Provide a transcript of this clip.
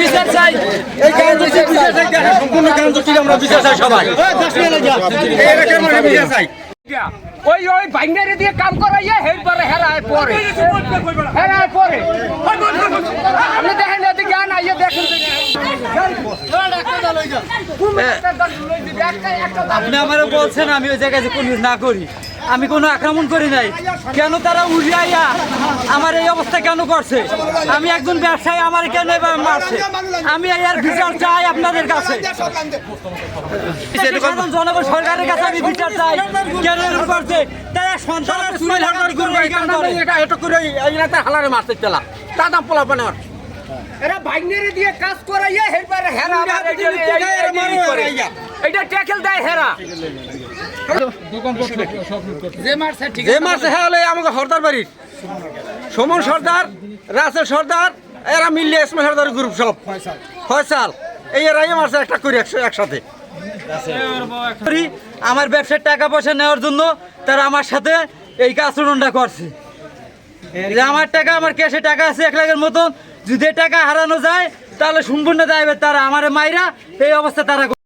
বিচার চাই এই গান বিচার চাই। সম্পূর্ণ গান আমরা বিচার চাই সবাই। এই এলাকার মানুষ বিচার চাই। ওই ওই দিয়ে কাম করাইয়া হেরায় পরে। হেরায় পরে। আপনি দেখেন এদিকে আইয়া দেখেন। আপনি আমারও বলছেন আমি ওই জায়গায় কোনো না করি। আমি কোনো আক্রমণ করি নাই। কেন তারা উড়িয়াইয়া আমার এই অবস্থা কেন করছে? আমি একজন ব্যবসায়ী আমার কেন এবার মারছে? আমি এর বিচার চাই আপনাদের কাছে। সাধারণ জনগণ সরকারের কাছে আমি বিচার চাই। কেন এরকম করছে? তারা সন্তান চুরি হাজার করবে এই করে। এটা এটা করে এই রাতে হালারে মারতে তেলা। দাদা পোলা পানে এরা দিয়ে কাজ করাইয়া হেরবারে হেরা। এইটা ট্যাকেল দেয় হেরা। হ্যাঁ সর্দার রাসেল সর্দার, এরা মিললে সর্দার গ্রুপ সব। ফয়সাল এরাই মারছে একটা একসাথে। আমার ব্যবসার টাকা পয়সা নেওয়ার জন্য তারা আমার সাথে এই আচরণটা করছে। আমার টাকা, আমার ক্যাশে টাকা আছে এক লাখের মতন। যদি টাকা হারানো যায়, তাহলে সম্পূর্ণ দায়বে তারা। আমার মাইরা এই অবস্থা তারা